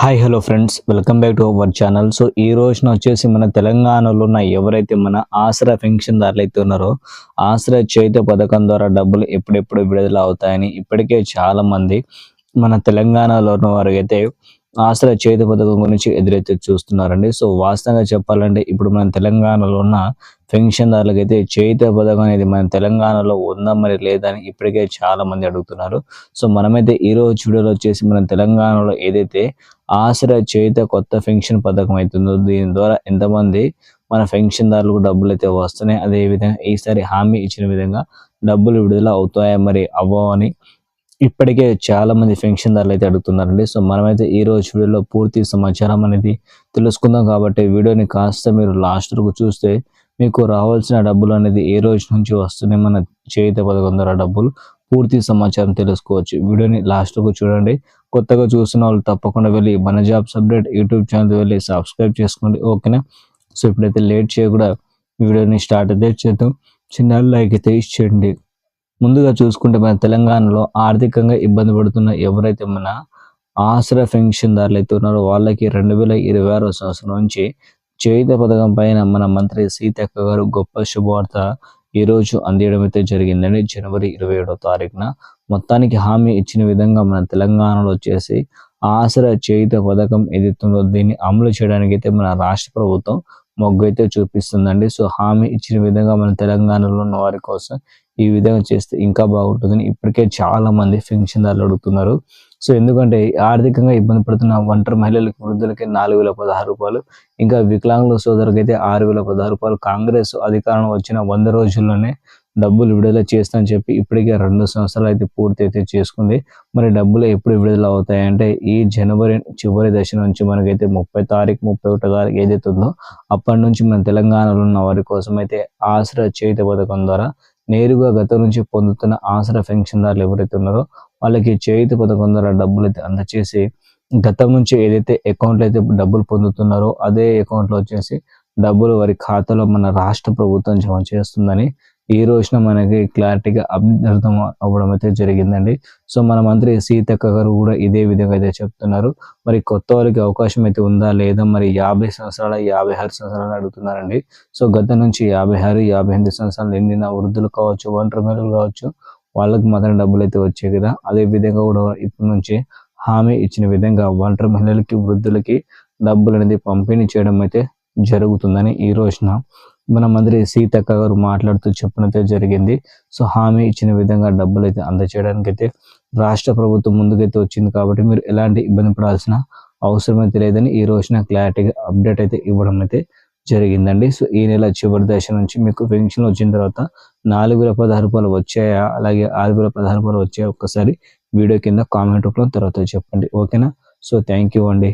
Hi hello friends welcome back to our channel so ఈ రోజున వచ్చేసి మన తెలంగాణలో ఉన్న ఎవరైతే మన ఆసరా పెన్షన్దారులు అయితే ఉన్నారో ఆసరా చేతి పథకం ద్వారా డబ్బులు ఎప్పుడెప్పుడు విడుదల అవుతాయని ఇప్పటికే చాలామంది మన తెలంగాణలో ఉన్న అయితే ఆసరా చేతి పథకం గురించి ఎదురైతే చూస్తున్నారండి. సో వాస్తవంగా చెప్పాలంటే ఇప్పుడు మన తెలంగాణలో ఉన్న పెన్షన్దారులకు అయితే చేయిత పథకం అనేది మన తెలంగాణలో ఉందా మరి లేదని ఇప్పటికే చాలా మంది అడుగుతున్నారు. సో మనమైతే ఈ రోజు వీడియోలో వచ్చేసి మన తెలంగాణలో ఏదైతే ఆసరా చేయిత కొత్త పెన్షన్ పథకం అవుతుందో దీని ద్వారా ఎంతమంది మన పెన్షన్దారులకు డబ్బులు అయితే వస్తున్నాయి. అదే విధంగా ఈసారి హామీ ఇచ్చిన విధంగా డబ్బులు విడుదల అవుతాయా మరి అవ్వని ఇప్పటికే చాలా మంది పెన్షన్దారులు అయితే అడుగుతున్నారండి. సో మనమైతే ఈ రోజు వీడియోలో పూర్తి సమాచారం అనేది తెలుసుకుందాం కాబట్టి వీడియోని కాస్త మీరు లాస్ట్ వరకు చూస్తే మీకు రావాల్సిన డబ్బులు అనేది ఏ రోజు నుంచి వస్తున్నాయి మన చేత పథకం ద్వారా డబ్బులు పూర్తి సమాచారం తెలుసుకోవచ్చు. వీడియోని లాస్ట్ చూడండి. కొత్తగా చూస్తున్న వాళ్ళు తప్పకుండా వెళ్ళి మన జాబ్స్ అప్డేట్ యూట్యూబ్ ఛానల్ వెళ్ళి సబ్స్క్రైబ్ చేసుకోండి. ఓకేనా? సో ఇప్పుడైతే లేట్ చేయకుండా వీడియోని స్టార్ట్ అయితే చేద్దాం. చిన్న లైక్ అయితే ఇచ్చేయండి. ముందుగా చూసుకుంటే మన తెలంగాణలో ఆర్థికంగా ఇబ్బంది పడుతున్న ఎవరైతే మన ఆసరా పెన్షన్దారులు అయితే ఉన్నారో వాళ్ళకి రెండు వేల ఇరవై ఆరో సంవత్సరం నుంచి చేయుత పథకం పైన మన మంత్రి సీతక్క గారు గొప్ప శుభవార్త ఈ రోజు అందియడం అయితే జరిగిందండి. జనవరి ఇరవై ఏడో తారీఖున మొత్తానికి హామీ ఇచ్చిన విధంగా మన తెలంగాణలో వచ్చేసి ఆసరా చేయుత పథకం ఏదైతుందో దీన్ని అమలు చేయడానికి అయితే మన రాష్ట్ర ప్రభుత్వం మొగ్గు అయితే చూపిస్తుందండి. సో హామీ ఇచ్చిన విధంగా మన తెలంగాణలో ఉన్న వారి కోసం ఈ విధంగా చేస్తే ఇంకా బాగుంటుందని ఇప్పటికే చాలా మంది పెన్షన్దారులు అడుగుతున్నారు. సో ఎందుకంటే ఆర్థికంగా ఇబ్బంది పడుతున్న ఒంటరి మహిళలకు వృద్ధులకి నాలుగు వేల పదహారు రూపాయలు ఇంకా వికలాంగుల సోదరులకి అయితే ఆరు వేల పదహారు రూపాయలు. కాంగ్రెస్ అధికారం వచ్చిన వంద రోజుల్లోనే డబ్బులు విడుదల చేస్తానని చెప్పి ఇప్పటికే రెండు సంవత్సరాలు అయితే పూర్తి అయితే చేసుకుంది. మరి డబ్బులు ఎప్పుడు విడుదల అవుతాయంటే ఈ జనవరి చివరి దశ నుంచి మనకైతే ముప్పై తారీఖు ముప్పై ఒకటో తారీఖు ఏదైతే ఉందో అప్పటి నుంచి మన తెలంగాణలో ఉన్న వారి కోసం అయితే ఆసరా చేతి పథకం ద్వారా నేరుగా గతం నుంచి పొందుతున్న ఆసరా పెన్షన్దారులు ఎవరైతే ఉన్నారో వాళ్ళకి చేతి పథకం ద్వారా డబ్బులు అయితే అందచేసి గతం నుంచి ఏదైతే అకౌంట్లో అయితే డబ్బులు పొందుతున్నారో అదే అకౌంట్లో వచ్చేసి డబ్బులు వారి ఖాతాలో మన రాష్ట్ర ప్రభుత్వం జమ చేస్తుందని ఈ రోజున మనకి క్లారిటీగా అర్థం అవ్వడం అయితే జరిగిందండి. సో మన మంత్రి సీతక్క గారు కూడా ఇదే విధంగా అయితే చెప్తున్నారు. మరి కొత్త వాళ్ళకి అవకాశం అయితే ఉందా లేదా? మరి యాభై సంవత్సరాల యాభై ఆరు సంవత్సరాలు అడుగుతున్నారండి. సో గత నుంచి యాభై ఆరు యాభై ఎనిమిది సంవత్సరాలు నిండిన వృద్ధులు కావచ్చు ఒంటరి మహిళలు కావచ్చు వాళ్ళకి మాత్రం డబ్బులు అయితే వచ్చాయి కదా. అదే విధంగా కూడా ఇప్పటి నుంచి హామీ ఇచ్చిన విధంగా ఒంటరి మహిళలకి వృద్ధులకి డబ్బులు అనేది పంపిణీ చేయడం అయితే జరుగుతుందని ఈ రోజున మన మంత్రి సీతక్క గారు మాట్లాడుతూ చెప్పినైతే జరిగింది. సో హామీ ఇచ్చిన విధంగా డబ్బులు అయితే అందచేయడానికి అయితే రాష్ట్ర ప్రభుత్వం ముందుకైతే వచ్చింది కాబట్టి మీరు ఎలాంటి ఇబ్బంది పడాల్సిన అవసరం అయితే లేదని ఈ రోజున క్లారిటీగా అప్డేట్ అయితే ఇవ్వడం అయితే జరిగిందండి. సో ఈ నెల చివరి దశ నుంచి మీకు పెన్షన్ వచ్చిన తర్వాత నాలుగు వేల పదహారు రూపాయలు వచ్చాయా? అలాగే ఆరు వేల పదహారు రూపాయలు వచ్చాయా? ఒక్కసారి వీడియో కింద కామెంట్ రూపంలో తర్వాత చెప్పండి. ఓకేనా? సో థ్యాంక్ యూ అండి.